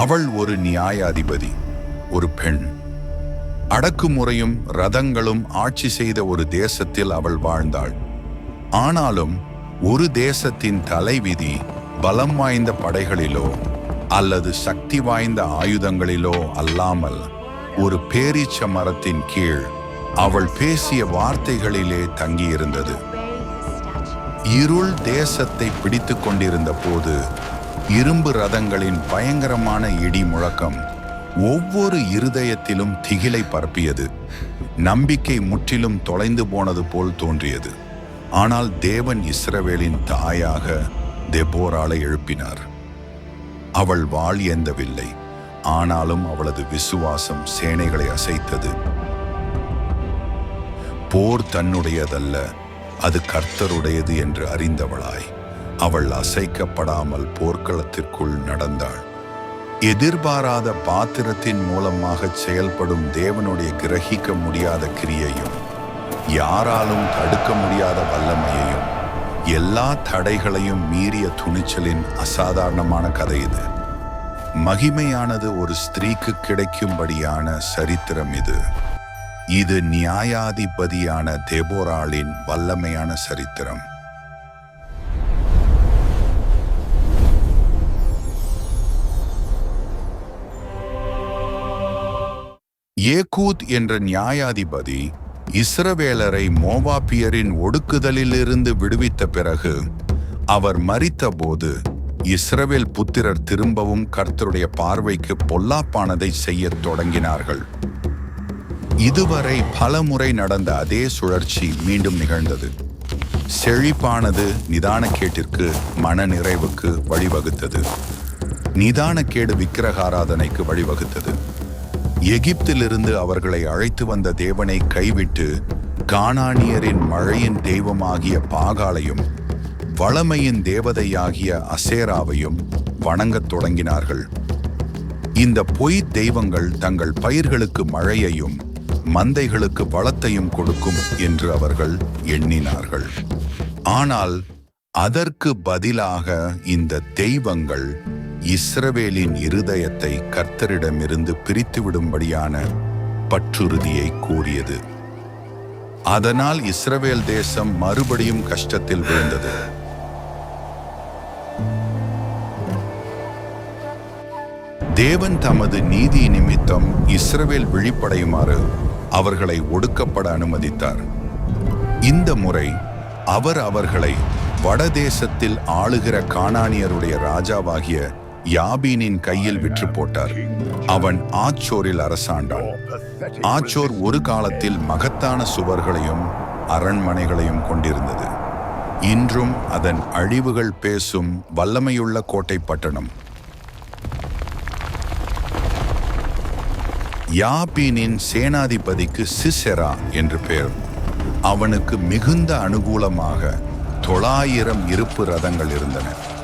அவள் ஒரு நியாயாதிபதி ஒரு பெண். அடக்குமுறையும் ரதங்களும் ஆட்சி செய்த ஒரு தேசத்தில் அவள் வாழ்ந்தாள். ஆனாலும் ஒரு தேசத்தின் தலைவிதி பலம் வாய்ந்த படைகளிலோ அல்லது சக்தி வாய்ந்த ஆயுதங்களிலோ அல்லாமல் ஒரு பேரீச்ச மரத்தின் கீழ் அவள் பேசிய வார்த்தைகளிலே தங்கியிருந்தது. இருள் தேசத்தை பிடித்து கொண்டிருந்த போது இரும்பு ரதங்களின் பயங்கரமான இடி முழக்கம் ஒவ்வொரு இருதயத்திலும் திகிலை பரப்பியது. நம்பிக்கை முற்றிலும் தொலைந்து போனது போல் தோன்றியது. ஆனால் தேவன் இஸ்ரவேலின் தாயாக தெபோராளை எழுப்பினார். அவள் வாழ் ஏந்தவில்லை. ஆனாலும் அவளது விசுவாசம் சேனைகளை அசைத்தது. போர் தன்னுடையதல்ல அது கர்த்தருடையது என்று அறிந்தவளாய். அவள் அசைக்கப்படாமல் போர்க்களத்திற்குள் நடந்தாள். எதிர்பாராத பாத்திரத்தின் மூலமாக செயல்படும் தேவனுடைய கிரகிக்க முடியாத கிரியையும் யாராலும் தடுக்க முடியாத வல்லமையையும் எல்லா தடைகளையும் மீறிய துணிச்சலின் அசாதாரணமான கதை இது. மகிமையானது ஒரு ஸ்திரீக்கு கிடைக்கும்படியான சரித்திரம் இது. இது நியாயாதிபதியான தேபோராளின் வல்லமையான சரித்திரம். ஏகூத் என்ற நியாயாதிபதி இஸ்ரவேலரை மோவாப்பியரின் ஒடுக்குதலிலிருந்து விடுவித்த பிறகு அவர் மரித்தபோது இஸ்ரவேல் புத்திரர் திரும்பவும் கர்த்தருடைய பார்வைக்கு பொல்லாப்பானதை செய்யத் தொடங்கினார்கள். இதுவரை பல முறை நடந்த அதே சுழற்சி மீண்டும் நிகழ்ந்தது. செழிப்பானது நிதானக்கேட்டிற்கு மன நிறைவுக்கு வழிவகுத்தது. நிதானக்கேடு விக்கிரகாராதனைக்கு வழிவகுத்தது. எகிப்திலிருந்து அவர்களை அழைத்து வந்த தேவனை கைவிட்டு கானானியரின் மழையின் தெய்வமாகிய பாகாலையும் வளமையின் தேவதையாகிய அசேராவையும் வணங்கத் தொடங்கினார்கள். இந்த பொய் தெய்வங்கள் தங்கள் பயிர்களுக்கு மழையையும் மந்தைகளுக்கு வளத்தையும் கொடுக்கும் என்று அவர்கள் எண்ணினார்கள். ஆனால் அதற்கு பதிலாக இந்த தெய்வங்கள் இஸ்ரவேலின் இருதயத்தை கர்த்தரிடமிருந்து பிரித்துவிடும்படியான பற்றுறுதியை கூறியது. அதனால் இஸ்ரவேல் தேசம் மறுபடியும் கஷ்டத்தில் விழுந்தது. தேவன் தமது நீதி நிமித்தம் இஸ்ரவேல் விழிப்படையுமாறு அவர்களை ஒடுக்கப்பட அனுமதித்தார். இந்த முறை அவர் அவர்களை வடதேசத்தில் ஆளுகிற காணானியருடைய ராஜாவாகிய யாபீனின் கையில் விற்று போட்டார். அவன் ஆச்சோரில் அரசாண்டான். ஆச்சோர் ஒரு காலத்தில் மகத்தான சுவர்களையும் அரண்மனைகளையும் கொண்டிருந்தது. இன்றும் அதன் அழிவுகள் பேசும் வல்லமையுள்ள கோட்டை பட்டணம். யாபீனின் சேனாதிபதிக்கு சிசெரா என்று பெயர் அவனுக்கு மிகுந்த அனுகூலமாக தொள்ளாயிரம் இருப்பு ரதங்கள் இருந்தன.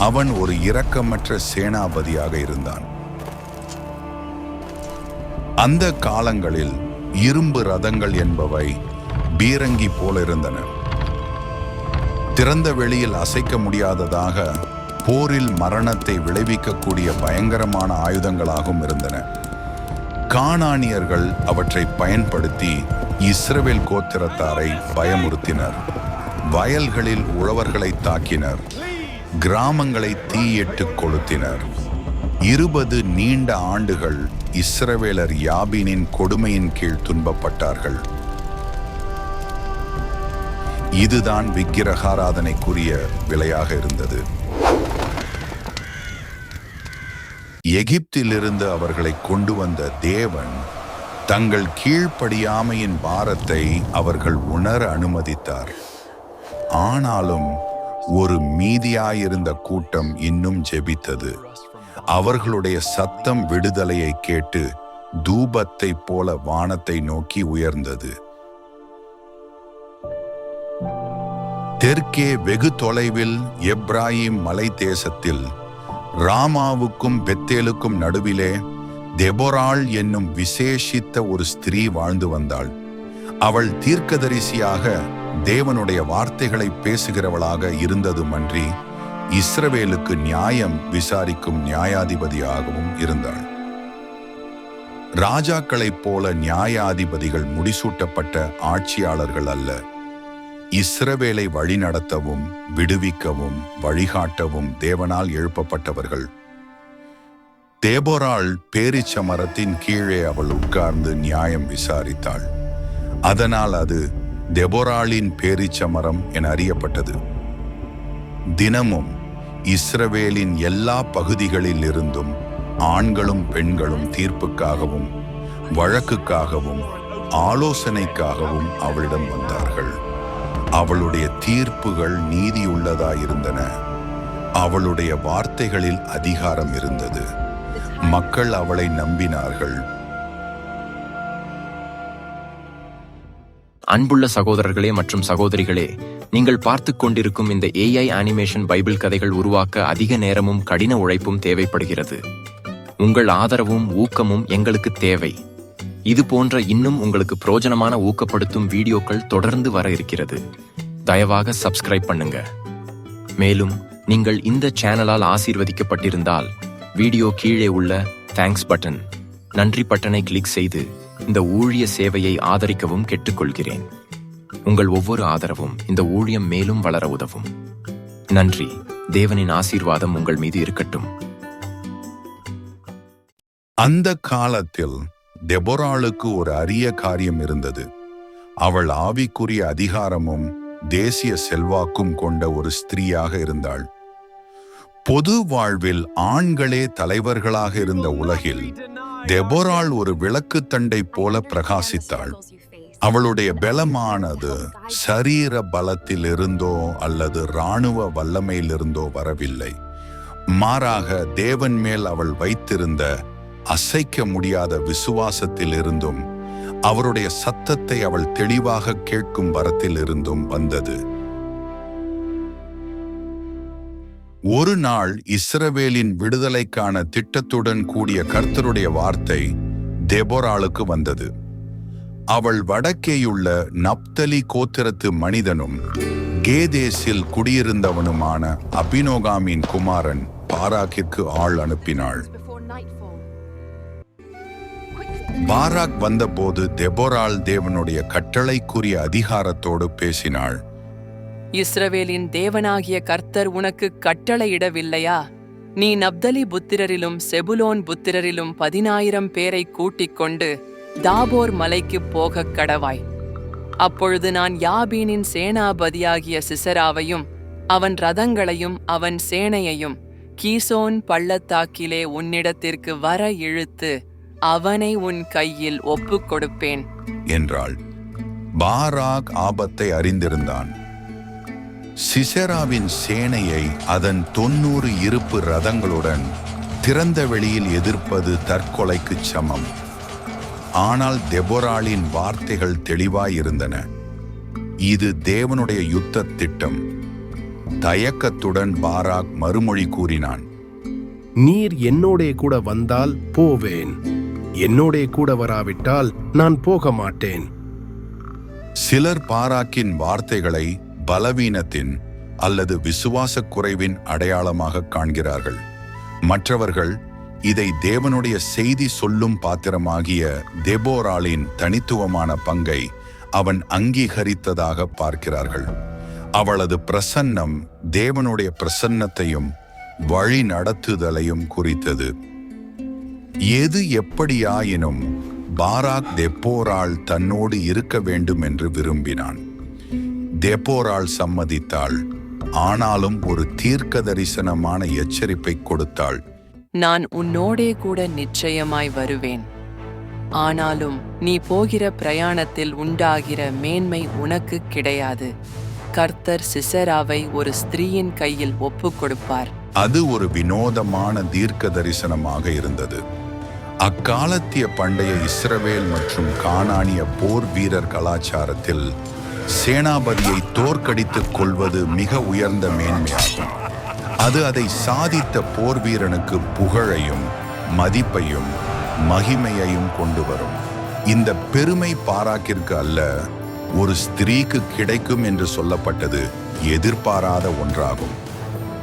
அவன் ஒரு இரக்கமற்ற சேனாபதியாக இருந்தான். அந்த காலங்களில் இரும்பு ரதங்கள் என்பவை பீரங்கி போல இருந்தன. திறந்த வெளியில் அசைக்க முடியாததாக போரில் மரணத்தை விளைவிக்கக்கூடிய பயங்கரமான ஆயுதங்களாகவும் இருந்தன. காணானியர்கள் அவற்றை பயன்படுத்தி இஸ்ரவேல் கோத்திரத்தாரை பயமுறுத்தினர். வயல்களில் உழவர்களை தாக்கினர். கிராமங்களை தீயிட்டு கொளுத்தினர். இருபது நீண்ட ஆண்டுகள் இஸ்ரவேலர் யாபீனின் கொடுமையின் கீழ் துன்பப்பட்டார்கள். இதுதான் விக்கிரகாராதனைக்குரிய விலையாக இருந்தது. எகிப்திலிருந்து அவர்களை கொண்டு வந்த தேவன் தங்கள் கீழ்ப்படியாமையின் பாரத்தை அவர்கள் உணர அனுமதித்தார். ஆனாலும் ஒரு மீதியாயிருந்த கூட்டம் இன்னும் ஜெபித்தது. அவர்களுடைய சத்தம் விடுதலையை கேட்டு தூபத்தைப் போல வானத்தை நோக்கி உயர்ந்தது. தெற்கே வெகு தொலைவில் எப்ராஹிம் மலை தேசத்தில் ராமாவுக்கும் பெத்தேலுக்கும் நடுவிலே தெபொராள் என்னும் விசேஷித்த ஒரு ஸ்திரீ வாழ்ந்து வந்தாள். அவள் தீர்க்கதரிசியாக தேவனுடைய வார்த்தைகளை பேசுகிறவளாக இருந்ததுமன்றி இஸ்ரவேலுக்கு நியாயம் விசாரிக்கும் நியாயாதிபதியாகவும் இருந்தாள். ராஜாக்களைப் போல நியாயாதிபதிகள் முடிசூட்டப்பட்ட ஆட்சியாளர்கள் அல்ல. இஸ்ரவேலை வழிநடத்தவும் விடுவிக்கவும் வழிகாட்டவும் தேவனால் எழுப்பப்பட்டவர்கள். தேபோராள் பேரிச்ச மரத்தின் கீழே அவள் உட்கார்ந்து நியாயம் விசாரித்தாள். அதனால் அது தெபொராளின் பேரிச்ச மரம் என அறியப்பட்டது. தினமும் இஸ்ரவேலின் எல்லா பகுதிகளில் இருந்தும் ஆண்களும் பெண்களும் தீர்ப்புக்காகவும் வழக்குக்காகவும் ஆலோசனைக்காகவும் அவளிடம் வந்தார்கள். அவளுடைய தீர்ப்புகள் நீதியுள்ளதாயிருந்தன. அவளுடைய வார்த்தைகளில் அதிகாரம் இருந்தது. மக்கள் அவளை நம்பினார்கள். அன்புள்ள சகோதரர்களே மற்றும் சகோதரிகளே நீங்கள் பார்த்து கொண்டிருக்கும் இந்த ஏஐ அனிமேஷன் பைபிள் கதைகள் உருவாக்க அதிக நேரமும் கடின உழைப்பும் தேவைப்படுகிறது. உங்கள் ஆதரவும் ஊக்கமும் எங்களுக்கு தேவை. இது போன்ற இன்னும் உங்களுக்கு பிரோஜனமான ஊக்கப்படுத்தும் வீடியோக்கள் தொடர்ந்து வர இருக்கிறது. தயவாக சப்ஸ்கிரைப் பண்ணுங்க. மேலும் நீங்கள் இந்த சேனலால் ஆசீர்வதிக்கப்பட்டிருந்தால் வீடியோ கீழே உள்ள தேங்க்ஸ் பட்டன் நன்றி பட்டனை கிளிக் செய்து இந்த ஊழிய சேவையை ஆதரிக்கவும் கேட்டுக்கொள்கிறேன். உங்கள் ஒவ்வொரு ஆதரவும் இந்த ஊழியம் மேலும் வளர உதவும். நன்றி. தேவனின் ஆசீர்வாதம் உங்கள் மீது இருக்கட்டும். அந்த காலத்தில் தெபொராளுக்கு ஒரு அரிய காரியம் இருந்தது. அவள் ஆவிக்குரிய அதிகாரமும் தேசிய செல்வாக்கும் கொண்ட ஒரு ஸ்திரீயாக இருந்தாள். பொது வாழ்வில் ஆண்களே தலைவர்களாக இருந்த உலகில் தெபோராள் ஒரு விளக்குத்தண்டை போல பிரகாசித்தாள். அவளுடைய பலமானது சரீர பலத்திலிருந்தோ அல்லது இராணுவ வல்லமையிலிருந்தோ வரவில்லை. மாறாக தேவன் மேல் அவள் வைத்திருந்த அசைக்க முடியாத விசுவாசத்தில் இருந்தும் அவருடைய சத்தத்தை அவள் தெளிவாக கேட்கும் வரத்தில் இருந்தும் வந்தது. ஒரு நாள் இஸ்ரவேலின் விடுதலைக்கான திட்டத்துடன் கூடிய கர்த்தருடைய வார்த்தை தெபோராளுக்கு வந்தது. அவள் வடக்கேயுள்ள நப்தலி கோத்திரத்து மனிதனும் கேதேசில் குடியிருந்தவனுமான அபினோகாமின் குமாரன் பாராக்கிற்கு ஆள் அனுப்பினாள். பாராக் வந்தபோது தெபோரால் தேவனுடைய கட்டளைக்குரிய அதிகாரத்தோடு பேசினாள். இஸ்ரவேலின் தேவனாகிய கர்த்தர் உனக்கு கட்டளையிடவில்லையா? நீ நப்தலி புத்திரரிலும் செபுலோன் புத்திரரிலும் பதினாயிரம் பேரை கூட்டிக் கொண்டு தாபோர் மலைக்குப் போகக் கடவாய். அப்பொழுது நான் யாபீனின் சேனாபதியாகிய சிசராவையும் அவன் ரதங்களையும் அவன் சேனையையும் கீசோன் பள்ளத்தாக்கிலே உன்னிடத்திற்கு வர இழுத்து அவனை உன் கையில் ஒப்புக் கொடுப்பேன் என்றாள். பாராக் ஆபத்தை அறிந்திருந்தான். சிசெராவின் சேனையை அதன் தொன்னூறு இருப்பு ரதங்களுடன் திறந்த வெளியில் எதிர்ப்பது தற்கொலைக்குச் சமம். ஆனால் தெபொராளின் வார்த்தைகள் தெளிவாயிருந்தன. இது தேவனுடைய யுத்த திட்டம். தயக்கத்துடன் பாராக் மறுமொழி கூறினான். நீர் என்னோடே கூட வந்தால் போவேன். என்னோடே கூட வராவிட்டால் நான் போக மாட்டேன் சிலர் பாராக்கின் வார்த்தைகளை பலவீனத்தின் அல்லது விசுவாசக் குறைவின் அடையாளமாக காண்கிறார்கள். மற்றவர்கள் இதை தேவனுடைய செய்தி சொல்லும் பாத்திரமாகிய தெபோராளின் தனித்துவமான பங்கை அவன் அங்கீகரித்ததாக பார்க்கிறார்கள். அவளது பிரசன்னம் தேவனுடைய பிரசன்னத்தையும் வழி நடத்துதலையும் குறித்தது. எது எப்படியாயினும் பாராக் தெப்போரால் தன்னோடு இருக்க வேண்டும் என்று விரும்பினான். தெப்போராள் சம்மதித்தாள். ஆனாலும் ஒரு தீர்க்க தரிசனமான எச்சரிப்பை கொடுத்தாள். நான் உன்னோடே கூட நிச்சயமாய் வருவேன். ஆனாலும் நீ போகிற பிரயாணத்தில் உண்டாகிற மேன்மை உனக்கு கிடையாது. கர்த்தர் சிசராவை ஒரு ஸ்திரீயின் கையில் ஒப்புக் கொடுப்பார். அது ஒரு வினோதமான தீர்க்க தரிசனமாக இருந்தது. அக்காலத்திய பண்டைய இஸ்ரவேல் மற்றும் கானானிய போர் வீரர் கலாச்சாரத்தில் சேனாபதியை தோற்கடித்துக் கொள்வது மிக உயர்ந்த மேன்மையாகும். அது அதை சாதித்த போர் வீரனுக்கு புகழையும் மதிப்பையும் மகிமையையும் கொண்டு வரும். இந்த பெருமை பாராக்கிற்கு அல்ல ஒரு ஸ்திரீக்கு கிடைக்கும் என்று சொல்லப்பட்டது எதிர்பாராத ஒன்றாகும்.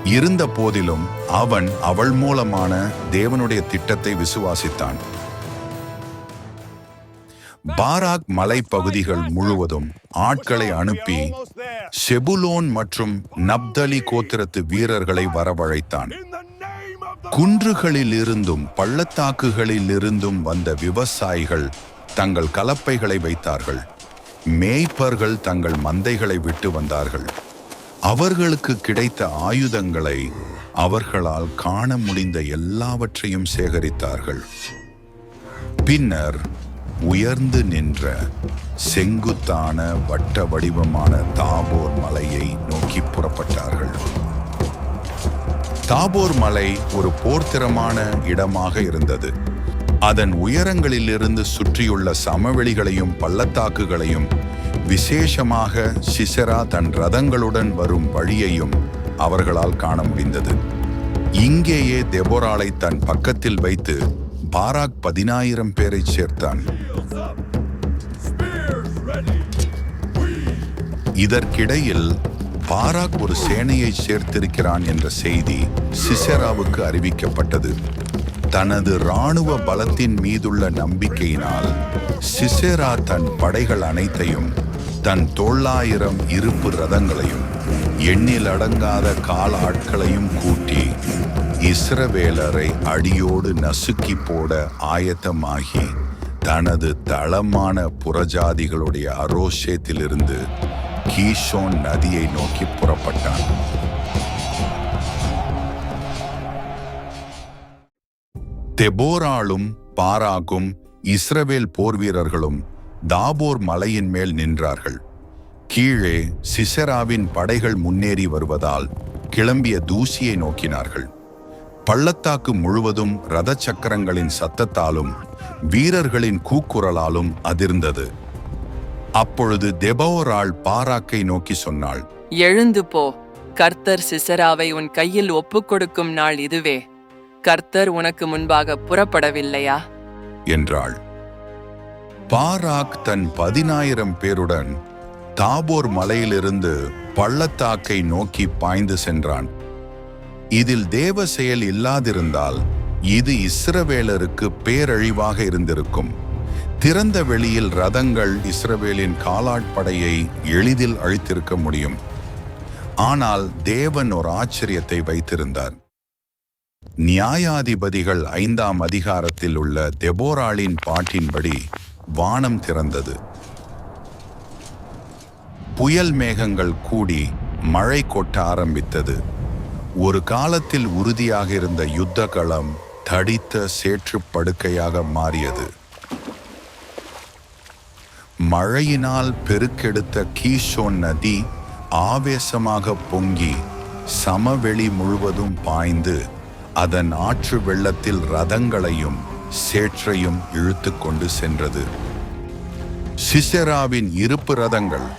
இருந்த போதிலும் அவன் அவள் மூலமான தேவனுடைய திட்டத்தை விசுவாசித்தான். பாராக் மலைப்பகுதிகள் முழுவதும் ஆட்களை அனுப்பி செபுலோன் மற்றும் நப்தலி கோத்திரத்து வீரர்களை வரவழைத்தான். குன்றுகளிலிருந்தும் பள்ளத்தாக்குகளிலிருந்தும் வந்த விவசாயிகள் தங்கள் கலப்பைகளை வைத்தார்கள். மேய்ப்பர்கள் தங்கள் மந்தைகளை விட்டு வந்தார்கள். அவர்களுக்கு கிடைத்த ஆயுதங்களை அவர்களால் காண முடிந்த எல்லாவற்றையும் சேகரித்தார்கள். பின்னர் உயர்ந்து நின்ற செங்குத்தான வட்ட வடிவமான தாபோர் மலையை நோக்கி புறப்பட்டார்கள். தாபோர் மலை ஒரு போர்த்திரமான இடமாக இருந்தது. அதன் உயரங்களிலிருந்து சுற்றியுள்ள சமவெளிகளையும் பள்ளத்தாக்குகளையும் விசேஷமாக சிசரா தன் ரதங்களுடன் வரும் வழியையும் அவர்களால் காண முடிந்தது. இங்கேயே தெபோராளை தன் பக்கத்தில் வைத்து பாராக் பதினாயிரம் பேரை சேர்த்தான். இதற்கிடையில் பாராக் ஒரு சேனையை சேர்த்திருக்கிறான் என்ற செய்தி சிசெராவுக்கு அறிவிக்கப்பட்டது. தனது இராணுவ பலத்தின் மீதுள்ள நம்பிக்கையினால் சிசெரா தன் படைகள் அனைத்தையும் தன் தொள்ளாயிரம் இருப்பு ரதங்களையும் எண்ணில் அடங்காத கால ஆட்களையும் கூட்டி இஸ்ரவேலரை அடியோடு நசுக்கி போட ஆயத்தமாகி தனது தளமான புறஜாதிகளுடைய அரோஷேத்திலிருந்து கீஷோன் நதியை நோக்கி புறப்பட்டான். தெபோராளும் பாராகும் இஸ்ரவேல் போர் வீரர்களும் தாபோர் மலையின் மேல் நின்றார்கள். கீழே சிசெராவின் படைகள் முன்னேறி வருவதால் கிளம்பிய தூசியை நோக்கினார்கள். பள்ளத்தாக்கு முழுவதும் ரத சக்கரங்களின் சத்தத்தாலும் வீரர்களின் கூக்குரலாலும் அதிர்ந்தது. அப்பொழுது தெபோராள் பாராக்கை நோக்கி சொன்னாள் எழுந்து போ. கர்த்தர் சிசராவை உன் கையில் ஒப்புக் கொடுக்கும் நாள் இதுவே. கர்த்தர் உனக்கு முன்பாக புறப்படவில்லையா? என்றாள். பாராக் தன் பதினாயிரம் பேருடன் தாபோர் மலையிலிருந்து பள்ளத்தாக்கை நோக்கி பாய்ந்து சென்றான். இதில் தேவ செயல் இல்லாதிருந்தால் இது இஸ்ரவேலருக்கு பேரழிவாக இருந்திருக்கும். திறந்த வெளியில் ரதங்கள் இஸ்ரவேலின் காலாட்படையை எளிதில் அழித்திருக்க முடியும். ஆனால் தேவன் ஒரு ஆச்சரியத்தை வைத்திருந்தார். நியாயாதிபதிகள் ஐந்தாம் அதிகாரத்தில் உள்ள தெபோராளின் பாட்டின்படி வானம் திறந்தது. புயல் மேகங்கள் கூடி மழை கொட்ட ஆரம்பித்தது. ஒரு காலத்தில் உறுதியாக இருந்த யுத்த களம் தடித்த சேற்று படுக்கையாக மாறியது. மழையினால் பெருக்கெடுத்த கீஷோன் நதி ஆவேசமாக பொங்கி சமவெளி முழுவதும் பாய்ந்து அதன் ஆற்று வெள்ளத்தில் ரதங்களையும் சேற்றையும் இழுத்து கொண்டு சென்றது. சிசெராவின் இருப்பு ரதங்கள்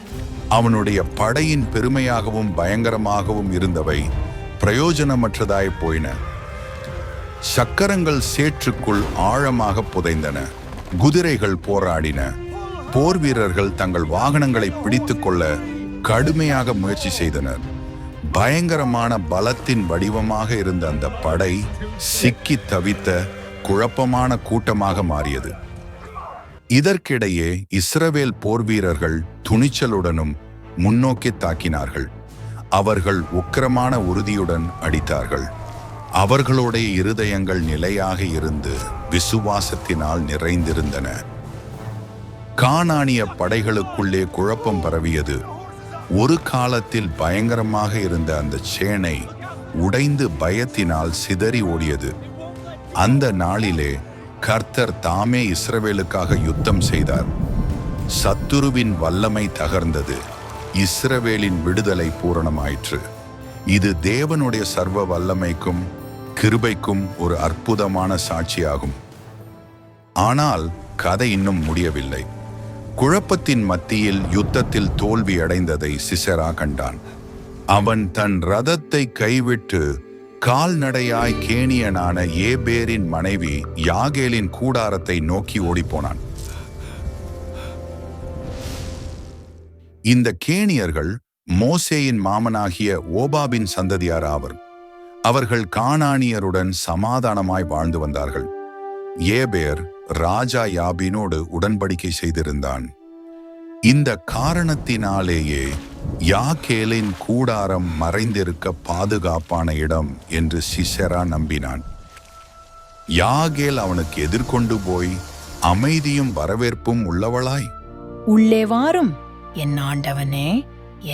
அவனுடைய படையின் பெருமையாகவும் பயங்கரமாகவும் இருந்தவை பிரயோஜனமற்றதாய் போயின. சக்கரங்கள் சேற்றுக்குள் ஆழமாக புதைந்தன. குதிரைகள் போராடின. போர் வீரர்கள் தங்கள் வாகனங்களை பிடித்துக்கொள்ள கடுமையாக முயற்சி செய்தனர். பயங்கரமான பலத்தின் வடிவமாக இருந்த அந்த படை சிக்கி தவித்த குழப்பமான கூட்டமாக மாறியது. இதற்கிடையே இஸ்ரவேல் போர் வீரர்கள் துணிச்சலுடனும் முன்னோக்கி தாக்கினார்கள். அவர்கள் உக்கிரமான உறுதியுடன் அடித்தார்கள். அவர்களுடைய இருதயங்கள் நிலையாக இருந்து விசுவாசத்தினால் நிறைந்திருந்தன. காணானிய படைகளுக்குள்ளே குழப்பம் பரவியது. ஒரு காலத்தில் பயங்கரமாக இருந்த அந்த சேனை உடைந்து பயத்தினால் சிதறி ஓடியது. அந்த நாளிலே கர்த்தர் தாமே இஸ்ரவேலுக்காக யுத்தம் செய்தார். சத்துருவின் வல்லமை தகர்ந்தது. இஸ்ரவேலின் விடுதலை பூரணமாயிற்று. இது தேவனுடைய சர்வ வல்லமைக்கும் கிருபைக்கும் ஒரு அற்புதமான சாட்சியாகும். ஆனால் கதை இன்னும் முடியவில்லை. குழப்பத்தின் மத்தியில் யுத்தத்தில் தோல்வி அடைந்ததை சிசரா கண்டான். அவன் தன் ரதத்தை கைவிட்டு கால்நடையாய் கேணியனான ஏபேரின் மனைவி யாகேலின் கூடாரத்தை நோக்கி ஓடிப்போனான். இந்த கேணியர்கள் மோசேயின் மாமனாகிய ஓபாபின் சந்ததியார் ஆவர். அவர்கள் கானானியருடன் சமாதானமாய் வாழ்ந்து வந்தார்கள். ஏபேர் ராஜா யாபினோடு உடன்படிக்கை செய்திருந்தான். இந்த காரணத்தினாலேயே யாக்கேலின் கூடாரம் மறைந்திருக்க பாதுகாப்பான இடம் என்று சிசரா நம்பினான். யாகேல் அவனுக்கு எதிர்கொண்டு போய் அமைதியும் வரவேற்பும் உள்ளவளாய்? உள்ளே வாரும். என் ஆண்டவனே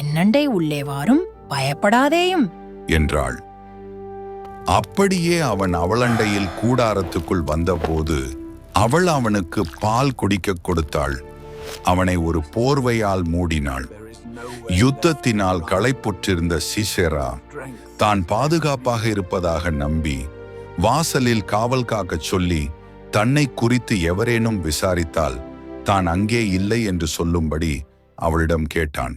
என்னண்டை உள்ளே வாரும் பயப்படாதேயும். என்றாள். அப்படியே அவன் அவளண்டையில் கூடாரத்துக்குள் வந்தபோது அவள் அவனுக்கு பால் குடிக்க கொடுத்தாள். அவனை ஒரு போர்வையால் மூடினாள். யுத்தத்தினால் களைப்புற்றிருந்த சிசெரா தான் பாதுகாப்பாக இருப்பதாக நம்பி வாசலில் காவல் காக்கச் சொல்லி தன்னை குறித்து எவரேனும் விசாரித்தால் தான் அங்கே இல்லை என்று சொல்லும்படி அவளிடம் கேட்டான்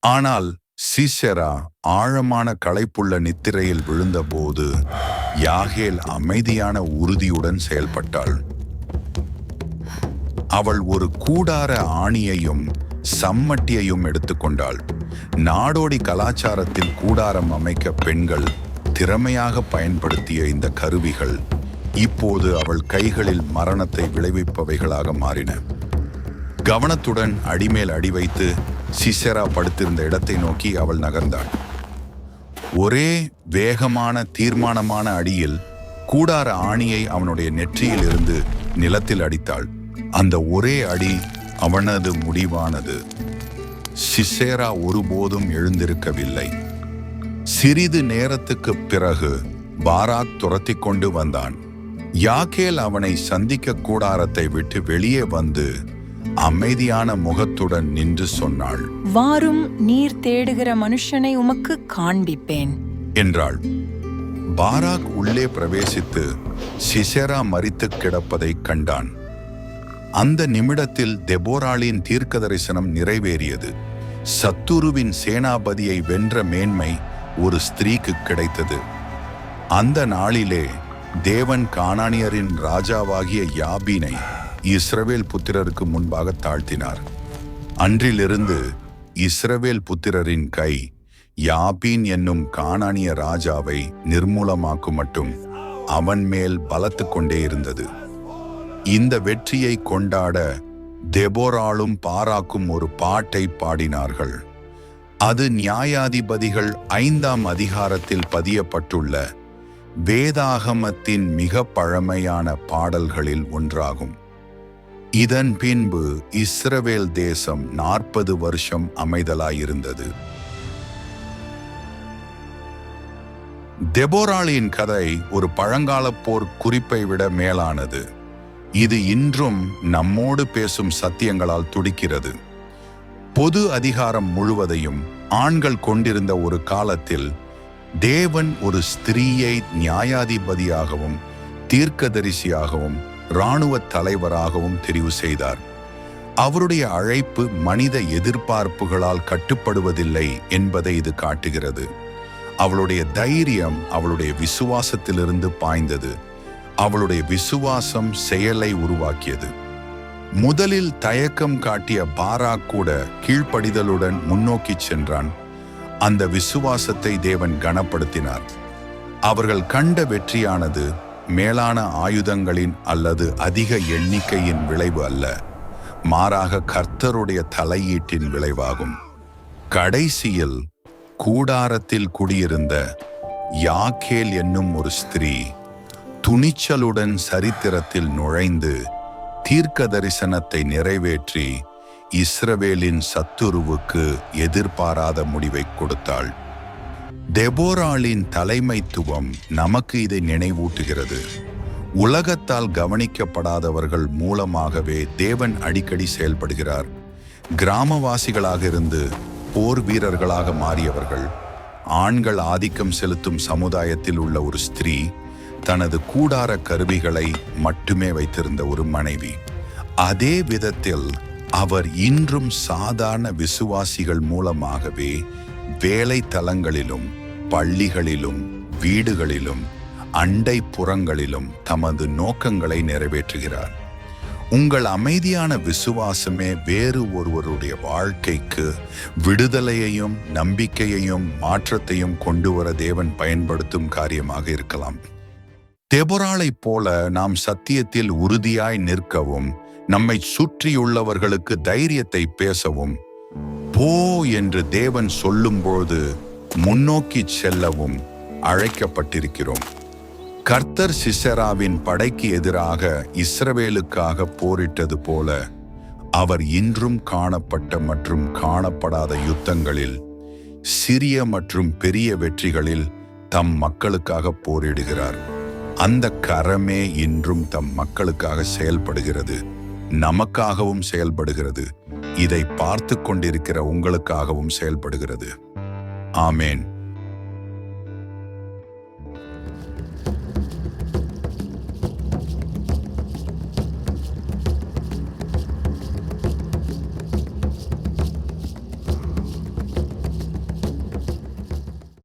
ஆனால் சிசெரா ஆழமான களைப்புள்ள நித்திரையில் விழுந்தபோது யாகேல் அமைதியான உறுதியுடன் செயல்பட்டாள். அவள் ஒரு கூடார ஆணியையும் சம்மட்டியையும் எடுத்துக்கொண்டாள் நாடோடி கலாச்சாரத்தில் கூடாரம் அமைக்க பெண்கள் திறமையாக பயன்படுத்திய இந்த கருவிகள் இப்போது அவள் கைகளில் மரணத்தை விளைவிப்பவைகளாக மாறின. கவனத்துடன் அடிமேல் அடி வைத்து சிசரா படுத்திருந்த இடத்தை நோக்கி அவள் நகர்ந்தாள். ஒரே வேகமான தீர்மானமான அடியில் கூடார ஆணியை அவனுடைய நெற்றியில் இருந்து நிலத்தில் அடித்தாள். அந்த ஒரே அடி அவனது முடிவானது. சிசேரா ஒருபோதும் எழுந்திருக்கவில்லை. சிறிது நேரத்துக்குப் பிறகு பாராக் துரத்தி கொண்டு வந்தான். யாக்கேல் அவனை சந்திக்க கூடாரத்தை விட்டு வெளியே வந்து அமைதியான முகத்துடன் நின்று சொன்னாள். வாரும் நீர் தேடுகிற மனுஷனை உமக்கு காண்பிப்பேன். என்றாள். பாராக் உள்ளே பிரவேசித்து சிசெரா மரித்துக் கிடப்பதைக் கண்டான். அந்த நிமிடத்தில் தெபோராளின் தீர்க்க தரிசனம் நிறைவேறியது. சத்துருவின் சேனாபதியை வென்ற மேன்மை ஒரு ஸ்திரீக்கு கிடைத்தது. அந்த நாளிலே தேவன் கானானியரின் ராஜாவாகிய யாபீனை இஸ்ரவேல் புத்திரருக்கு முன்பாக தாழ்த்தினார். அன்றிலிருந்து இஸ்ரவேல் புத்திரரின் கை யாபீன் என்னும் காணானிய ராஜாவை நிர்மூலமாக்கும் மட்டும் அவன் மேல் பலத்து கொண்டே இருந்தது. இந்த வெற்றியை கொண்டாட தெபோராளும் பாராக்கும் ஒரு பாட்டை பாடினார்கள். அது நியாயாதிபதிகள் ஐந்தாம் அதிகாரத்தில் பதியப்பட்டுள்ள வேதாகமத்தின் மிக பழமையான பாடல்களில் ஒன்றாகும். இதன் பின்பு இஸ்ரவேல் தேசம் நாற்பது வருஷம் அமைதலாயிருந்தது. தெபோராளின் கதை ஒரு பழங்கால போர் குறிப்பை விட மேலானது. இது இன்றும் நம்மோடு பேசும் சத்தியங்களால் துடிக்கிறது. பொது அதிகாரம் முழுவதையும் ஆண்கள் கொண்டிருந்த ஒரு காலத்தில் தேவன் ஒரு ஸ்திரீயை நியாயாதிபதியாகவும் தீர்க்கதரிசியாகவும் இராணுவ தலைவராகவும் தெரிவு செய்தார். அவருடைய அழைப்பு மனித எதிர்பார்ப்புகளால் கட்டுப்படுவதில்லை என்பதை இது காட்டுகிறது. அவளுடைய தைரியம் அவளுடைய விசுவாசத்திலிருந்து பாய்ந்தது. அவளுடைய விசுவாசம் செயலை உருவாக்கியது. முதலில் தயக்கம் காட்டிய பாரா கூட கீழ்ப்படிதலுடன் முன்னோக்கி சென்றான். அந்த விசுவாசத்தை தேவன் கனப்படுத்தினார். அவர்கள் கண்ட வெற்றியானது மேலான ஆயுதங்களின் அல்லது அதிக எண்ணிக்கையின் விளைவு அல்ல. மாறாக கர்த்தருடைய தலையீட்டின் விளைவாகும். கடைசியில் கூடாரத்தில் குடியிருந்த யாக்கேல் என்னும் ஒரு ஸ்திரீ துணிச்சலுடன் சரித்திரத்தில் நுழைந்து தீர்க்க தரிசனத்தை நிறைவேற்றி இஸ்ரவேலின் சத்துருவுக்கு எதிர்பாராத முடிவை கொடுத்தாள். டெபோராளின் தலைமைத்துவம் நமக்கு இதை நினைவூட்டுகிறது. உலகத்தால் கவனிக்கப்படாதவர்கள் மூலமாகவே தேவன் அடிக்கடி செயல்படுகிறார். கிராமவாசிகளாக இருந்து போர் வீரர்களாக மாறியவர்கள் ஆண்கள் ஆதிக்கம் செலுத்தும் சமுதாயத்தில் உள்ள ஒரு ஸ்திரீ தனது கூடார கருவிகளை மட்டுமே வைத்திருந்த ஒரு மனைவி. அதே விதத்தில் அவர் இன்றும் சாதாரண விசுவாசிகள் மூலமாகவே வேலை தலங்களிலும் பள்ளிகளிலும் வீடுகளிலும் அண்டை புறங்களிலும் தமது நோக்கங்களை நிறைவேற்றுகிறார். உங்கள் அமைதியான விசுவாசமே வேறு ஒருவருடைய வாழ்க்கைக்கு விடுதலையையும் நம்பிக்கையையும் மாற்றத்தையும் கொண்டு வர தேவன் பயன்படுத்தும் காரியமாக இருக்கலாம். தெபொராளைப் போல நாம் சத்தியத்தில் உறுதியாய் நிற்கவும் நம்மை சுற்றியுள்ளவர்களுக்கு தைரியத்தை பேசவும் போ என்று தேவன் சொல்லும்போது முன்னோக்கி செல்லவும் அழைக்கப்பட்டிருக்கிறோம். கர்த்தர் சிசராவின் படைக்கு எதிராக இஸ்ரவேலுக்காக போரிட்டது போல அவர் இன்றும் காணப்பட்ட மற்றும் காணப்படாத யுத்தங்களில் சிறிய மற்றும் பெரிய வெற்றிகளில் தம் மக்களுக்காக போரிடுகிறார். அந்த கரமே இன்றும் தம் மக்களுக்காக செயல்படுகிறது நமக்காகவும் செயல்படுகிறது. இதை பார்த்து கொண்டிருக்கிற உங்களுக்காகவும் செயல்படுகிறது. ஆமேன்.